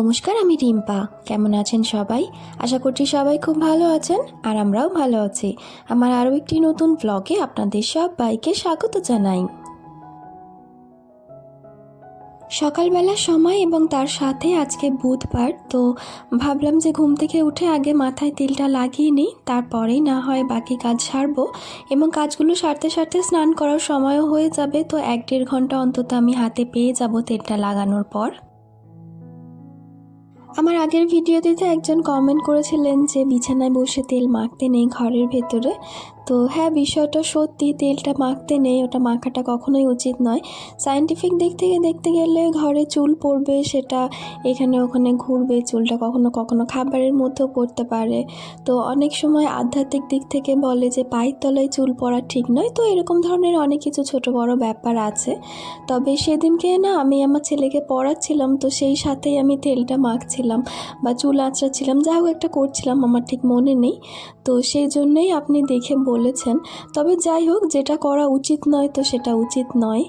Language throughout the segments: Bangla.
নমস্কার, আমি রিম্পা। কেমন আছেন সবাই? আশা করছি সবাই খুব ভালো আছেন আর আমরাও ভালো আছি। আমার আরও একটি নতুন ব্লগে আপনাদের সবাইকে স্বাগত জানাই। সকালবেলার সময় এবং তার সাথে আজকে বুধবার, তো ভাবলাম যে ঘুম থেকে উঠে আগে মাথায় তেলটা লাগিয়ে নিই, তারপরেই না হয় বাকি কাজ সারবো এবং কাজগুলো সারতে সারতে স্নান করার সময়ও হয়ে যাবে, তো এক দেড় ঘণ্টা অন্তত আমি হাতে পেয়ে যাব তেলটা লাগানোর পর। আমার আগের ভিডিওটিতে একজন কমেন্ট করেছিলেন যে বিছানায় বসে তেল মাখতে নেই ঘরের ভেতরে। তো হ্যাঁ বিষয়টা সত্যি তেলটা মাখতে নেই, ওটা মাখাটা কখনোই উচিত নয়। সায়েন্টিফিক দিক থেকে দেখতে গেলে ঘরে চুল পড়বে, সেটা এখানে ওখানে ঘুরবে, চুলটা কখনো কখনো খাবারের মধ্যেও পড়তে পারে। তো অনেক সময় আধ্যাত্মিক দিক থেকে বলে যে পায়ের তলায় চুল পড়া ঠিক নয়, তো এরকম ধরনের অনেক কিছু ছোট বড় ব্যাপার আছে। তবে সেদিনকে না, আমি আমার ছেলেকে পড়াচ্ছিলাম, তো সেই সাথেই আমি তেলটা মাখছিলাম বা চুল আঁচড়াচ্ছিলাম, যা হোক একটা করছিলাম, আমার ঠিক মনে নেই। তো সেই জন্যই আপনি দেখে বলেছেন, তবে যাই হোক, যেটা করা উচিত নয় তো সেটা উচিত নয়।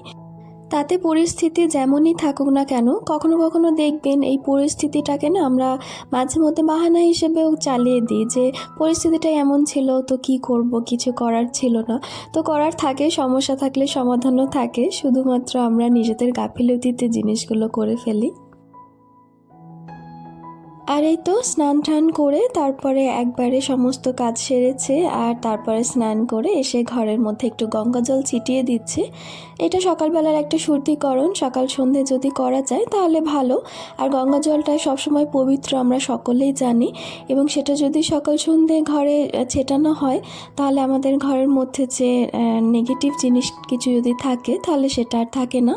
তাতে পরিস্থিতি যেমনই থাকুক না কেন, কখনো কখনো দেখবেন এই পরিস্থিতিটাকে না আমরা মাঝে মধ্যে বাহানা হিসেবেও চালিয়ে দিই যে, পরিস্থিতিটা এমন ছিল তো কি করব, কিছু করার ছিল না। তো করার থাকে, সমস্যা থাকলে সমাধানও থাকে, শুধুমাত্র আমরা নিজেদের গাফিলতিতে জিনিসগুলো করে ফেলি। আর এই তো স্নান টান করে তারপরে একবারে সমস্ত কাজ সেরেছে আর তারপরে স্নান করে এসে ঘরের মধ্যে একটু গঙ্গা জল ছিটিয়ে দিচ্ছে। এটা সকালবেলার একটা শুদ্ধিকরণ সকাল সন্ধে যদি করা যায় তাহলে ভালো। আর গঙ্গা জলটা সবসময় পবিত্র আমরা সকলেই জানি। এবং সেটা যদি সকাল সন্ধে ঘরে ছেটানো হয়, তাহলে আমাদের ঘরের মধ্যে যে নেগেটিভ জিনিস কিছু যদি থাকে, তাহলে সেটা আর থাকে না।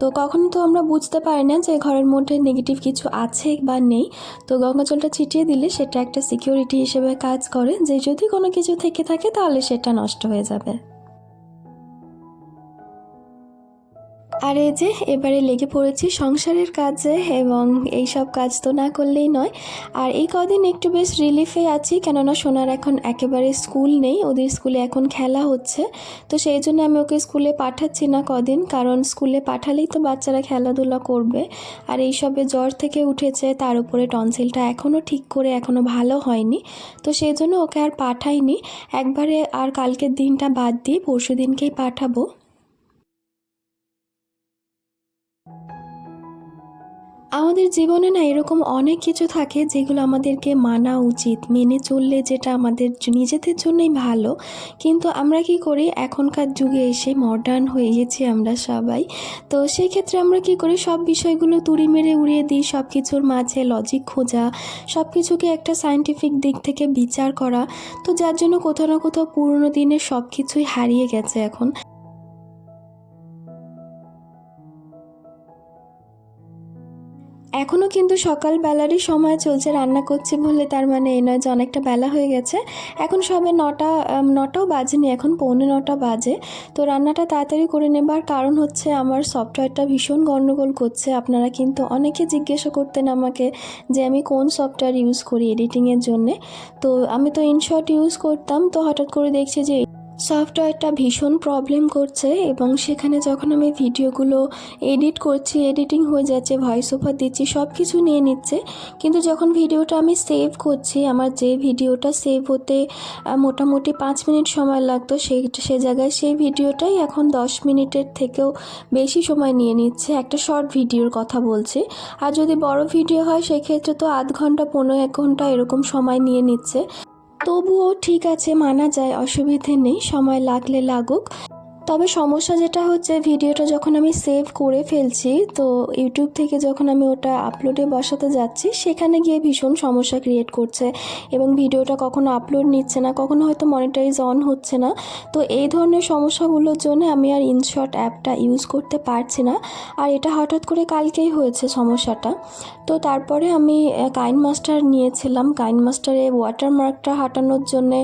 তো কখনো তো আমরা বুঝতে পারি না যে ঘরের মধ্যে নেগেটিভ কিছু আছে বা নেই। তো গঙ্গা জলটা ছিটিয়ে দিলে সেটা একটা সিকিউরিটি হিসেবে কাজ করে, যে যদি কোনো কিছু থেকে থাকে তাহলে সেটা নষ্ট হয়ে যাবে। আর এই যে এবারে লেগে পড়েছি সংসারের কাজে এবং এই সব কাজ তো না করলেই নয়। আর এই কদিন একটু বেশ রিলিফে আছি, কেননা সোনার এখন একেবারে স্কুল নেই, ওদের স্কুলে এখন খেলা হচ্ছে। তো সেই জন্য আমি ওকে স্কুলে পাঠাচ্ছি না কদিন, কারণ স্কুলে পাঠালেই তো বাচ্চারা খেলাধুলা করবে। আর এইসবে জ্বর থেকে উঠেছে, তার উপরে টনসিলটা এখনও ঠিক করে এখনও ভালো হয়নি। তো সেই জন্য ওকে আর পাঠাইনি। একবারে আর কালকের দিনটা বাদ দিয়ে পরশু দিনকেই পাঠাবো। আমাদের জীবনে না এরকম অনেক কিছু থাকে যেগুলো আমাদেরকে মানা উচিত, মেনে চললে যেটা আমাদের নিজেদের জন্যই ভালো। কিন্তু আমরা কি করি? এখনকার যুগে এসে মডার্ন হয়ে গেছি আমরা সবাই। তো সেই ক্ষেত্রে আমরা কি করি? সব বিষয়গুলো তুড়ি মেরে উড়িয়ে দিই সব কিছুর মাঝে লজিক খোঁজা সব কিছুকে একটা সায়েন্টিফিক দিক থেকে বিচার করা। তো যার জন্য কোথাও না কোথাও পুরনো দিনের সব কিছুই হারিয়ে গেছে এখন। এখনও কিন্তু সকালবেলারই সময় চলছে রান্না করছি বলে, তার মানে এই নয় যে অনেকটা বেলা হয়ে গেছে। এখন সবে নটা নটাও বাজেনি, এখন পৌনে নটা বাজে। তো রান্নাটা তাড়াতাড়ি করে নেবার কারণ হচ্ছে আমার সফটওয়্যারটা ভীষণ গণ্ডগোল করছে। আপনারা কিন্তু অনেকে জিজ্ঞাসা করতেন আমাকে যে আমি কোন সফটওয়্যার ইউজ করি এডিটিংয়ের জন্যে। তো আমি তো ইনশর্ট ইউজ করতাম, তো হঠাৎ করে দেখছি যে সফটওয়্যারটা ভীষণ প্রবলেম করছে এবং সেখানে যখন আমি ভিডিওগুলো এডিট করছি, এডিটিং হয়ে যাচ্ছে ভয়েস ওভার দিচ্ছি সব কিছু নিয়ে নিচ্ছে। কিন্তু যখন ভিডিওটা আমি সেভ করছি, আমার যে ভিডিওটা সেভ হতে মোটামুটি পাঁচ মিনিট সময় লাগতো সেই সে জায়গায় সেই ভিডিওটাই এখন দশ মিনিটের থেকেও বেশি সময় নিয়ে নিচ্ছে। একটা শর্ট ভিডিওর কথা বলছি। আর যদি বড় ভিডিও হয়, সেক্ষেত্রে তো আধ ঘণ্টা, পনেরো, এক ঘণ্টা এরকম সময় নিয়ে নিচ্ছে। তবুও ঠিক আছে মানা যায় অসুবিধে নেই সময় লাগলে লাগুক। তবে সমস্যা যেটা হচ্ছে, ভিডিওটা যখন আমি সেভ করে ফেলছি, তো ইউটিউব থেকে যখন আমি ওটা আপলোডে বসাতে যাচ্ছি, সেখানে গিয়ে ভীষণ সমস্যা ক্রিয়েট করছে এবং ভিডিওটা কখনো আপলোড নিচ্ছে না, কখনো হয়তো মনিটাইজ অন হচ্ছে না। তো এই ধরনের সমস্যাগুলোর জন্য আমি আর ইনশর্ট অ্যাপটা ইউজ করতে পারছি না। আর এটা হঠাৎ করে কালকেই হয়েছে সমস্যাটা। তো তারপরে আমি কাইন মাস্টার নিয়েছিলাম। কাইন মাস্টারে ওয়াটারমার্কটা হাঁটানোর জন্যে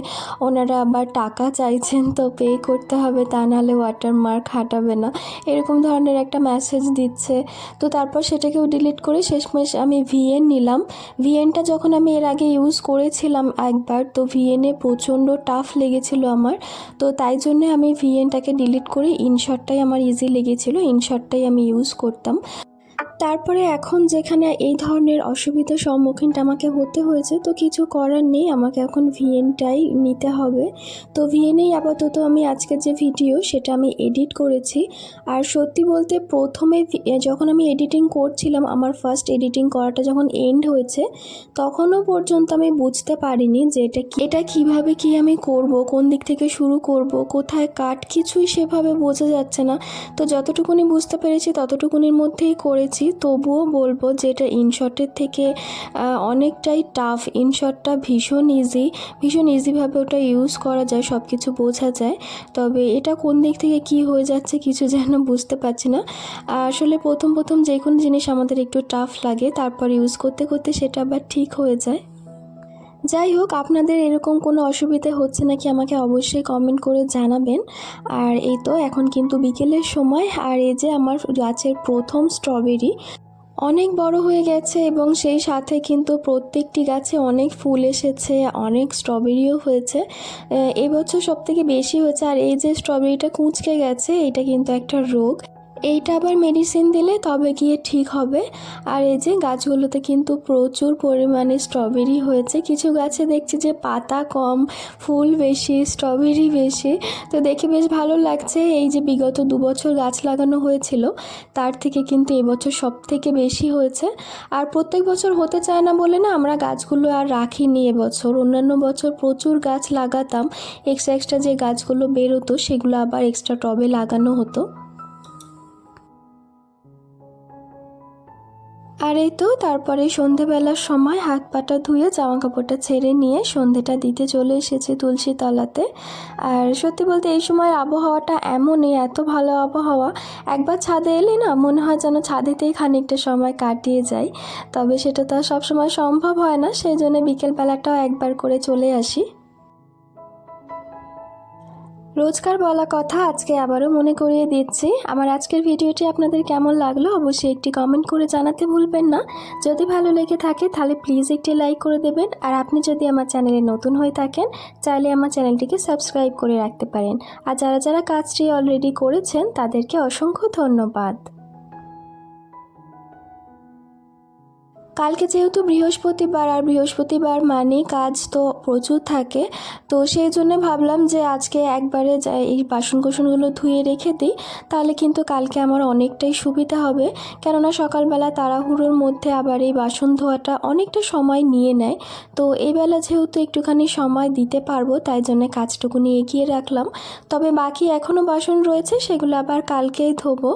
ওনারা আবার টাকা চাইছেন, তো পে করতে হবে তা নাহলে তাহলে ওয়াটারমার্ক হাঁটাবে না। এরকম ধরনের একটা মেসেজ দিচ্ছে। তো তারপর সেটাকেও ডিলিট করে শেষমেশ আমি ভিএন নিলাম। ভিএনটা যখন আমি এর আগে ইউজ করেছিলাম একবার, তো ভিএনে প্রচণ্ড টাফ লেগেছিল আমার। তো তাই জন্য আমি ভিএনটাকে ডিলিট করে ইনশটটাই আমার ইজি লেগেছিলো ইনশটটাই আমি ইউজ করতাম। তারপরে এখন যেখানে এই ধরনের অসুবিধার সম্মুখীনটা আমাকে হতে হয়েছে, তো কিছু করার নেই। আমাকে এখন ভিএনটাই নিতে হবে। তো ভিএনেই আপাতত আমি আজকের যে ভিডিও, সেটা আমি এডিট করেছি। আর সত্যি বলতে প্রথমে যখন আমি এডিটিং করছিলাম, আমার ফার্স্ট এডিটিং করাটা যখন এন্ড হয়েছে, তখনও পর্যন্ত আমি বুঝতে পারিনি যে এটা এটা কীভাবে কি আমি করব, কোন দিক থেকে শুরু করব, কোথায় কাট, কিছুই সেভাবে বোঝা যাচ্ছে না। তো যতটুকুনি বুঝতে পেরেছি, ততটুকুনির মধ্যেই করেছি, তবুও বলব যে এটা ইনশটের থেকে অনেকটাই টাফ ইনশটটা ভীষণ ইজি ভীষণ ইজিভাবে ওটা ইউজ করা যায় সব কিছু বোঝা যায়। তবে এটা কোন দিক থেকে কি হয়ে যাচ্ছে কিছু যেন বুঝতে পারছি না। আসলে প্রথম প্রথম যে কোনো জিনিস আমাদের একটু টাফ লাগে, তারপর ইউজ করতে করতে সেটা আবার ঠিক হয়ে যায়। যাই হোক, আপনাদের এরকম কোনো অসুবিধে হচ্ছে নাকি আমাকে অবশ্যই কমেন্ট করে জানাবেন। আর এই তো এখন কিন্তু বিকেলের সময়, আর এই যে আমার গাছের প্রথম স্ট্রবেরি অনেক বড় হয়ে গেছে এবং সেই সাথে কিন্তু প্রত্যেকটি গাছে অনেক ফুল এসেছে, অনেক স্ট্রবেরিও হয়েছে। এবছর সব থেকে বেশি হয়েছে, আর এই যে স্ট্রবেরিটা কুঁচকে গেছে, এটা কিন্তু একটা রোগ। এইটা আবার মেডিসিন দিলে তবে গিয়ে ঠিক হবে। আর এই যে গাছগুলোতে কিন্তু প্রচুর পরিমাণে স্ট্রবেরি হয়েছে। কিছু গাছে দেখছি যে পাতা কম, ফুল বেশি স্ট্রবেরি বেশি। তো দেখে বেশ ভালো লাগছে এই যে বিগত দু বছর গাছ লাগানো হয়েছিল, তার থেকে কিন্তু এবছর সব থেকে বেশি হয়েছে। আর প্রত্যেক বছর হতে চায় না বলে না আমরা গাছগুলো আর রাখিনি এবছর অন্যান্য বছর প্রচুর গাছ লাগাতাম। এক্সট্রা এক্সট্রা যে গাছগুলো বেরোতো সেগুলো আবার এক্সট্রা টবে লাগানো হতো। আর এই তো, তারপরে সন্ধেবেলার সময় হাত পাটা ধুয়ে জামা কাপড়টা ছেড়ে নিয়ে সন্ধেটা দিতে চলে এসেছে তুলসী তলাতে আর সত্যি বলতে এই সময় আবহাওয়াটা এমনই, এত ভালো আবহাওয়া। একবার ছাদে এলে না, মনে হয় যেন ছাদেতেই খানিকটা সময় কাটিয়ে যায় তবে সেটা তো আর সবসময় সম্ভব হয় না, সেই জন্য বিকেলবেলাটাও একবার করে চলে আসি। রোজকার বলা কথা আজকে আবারও মনে করিয়ে দিচ্ছি। আমার আজকের ভিডিওটি আপনাদের কেমন লাগল অবশ্যই একটি কমেন্ট করে জানাতে ভুলবেন না। যদি ভালো লেগে থাকে তাহলে প্লিজ একটি লাইক করে দেবেন। আর আপনি যদি আমার চ্যানেলে নতুন হয়ে থাকেন, চাইলে আমার চ্যানেলটিকে সাবস্ক্রাইব করে রাখতে পারেন। আর যারা যারা কাজটি অলরেডি করেছেন, তাদেরকে অসংখ্য ধন্যবাদ। কালকে যেহেতু বৃহস্পতিবার, আর বৃহস্পতিবার মানে কাজ তো প্রচুর থাকে, তো সেই জন্য ভাবলাম যে আজকে একবারে এই বাসন কোসনগুলো ধুয়ে রেখে দিই, তাহলে কিন্তু কালকে আমার অনেকটাই সুবিধা হবে। কেননা সকালবেলা তাড়াহুড়োর মধ্যে আবার এই বাসন ধোয়াটা অনেকটা সময় নিয়ে নেয়, তো এই বেলা যেহেতু একটুখানি সময় দিতে পারব, তাই জন্য কাজটুকুনি এগিয়ে রাখলাম। তবে বাকি এখনও বাসন রয়েছে, সেগুলো আবার কালকেই ধোবো।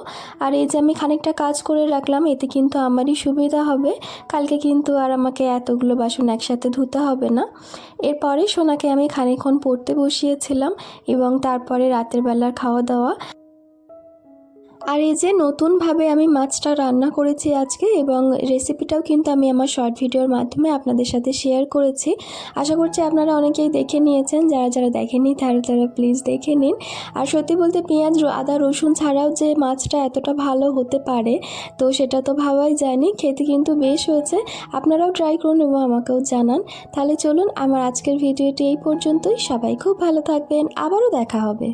আর এই যে আমি খানিকটা কাজ করে রাখলাম, এতে কিন্তু আমারই সুবিধা হবে। কালকে কিন্তু আর আমাকে এতগুলো বাসন একসাথে ধুতে হবে না। এরপরে সোনাকে আমি খানিক্ষণ পড়তে বসিয়েছিলাম এবং তারপরে রাতের বেলার খাওয়া দাওয়া আর এই যে নতুনভাবে আমি মাছটা রান্না করেছি আজকে এবং রেসিপিটাও কিন্তু আমি আমার শর্ট ভিডিওর মাধ্যমে আপনাদের সাথে শেয়ার করেছি। আশা করছি আপনারা অনেকেই দেখে নিয়েছেন, যারা যারা দেখেনি তারা তারা প্লিজ দেখে নিন। আর সত্যি বলতে পেঁয়াজ আদা, রসুন ছাড়াও যে মাছটা এতটা ভালো হতে পারে, তো সেটা তো ভাবাই যায়নি, খেতে কিন্তু বেশ হয়েছে। আপনারাও ট্রাই করুন এবং আমাকেও জানান। তাহলে চলুন, আমার আজকের ভিডিওটি এই পর্যন্তই। সবাই খুব ভালো থাকবেন। আবারও দেখা হবে।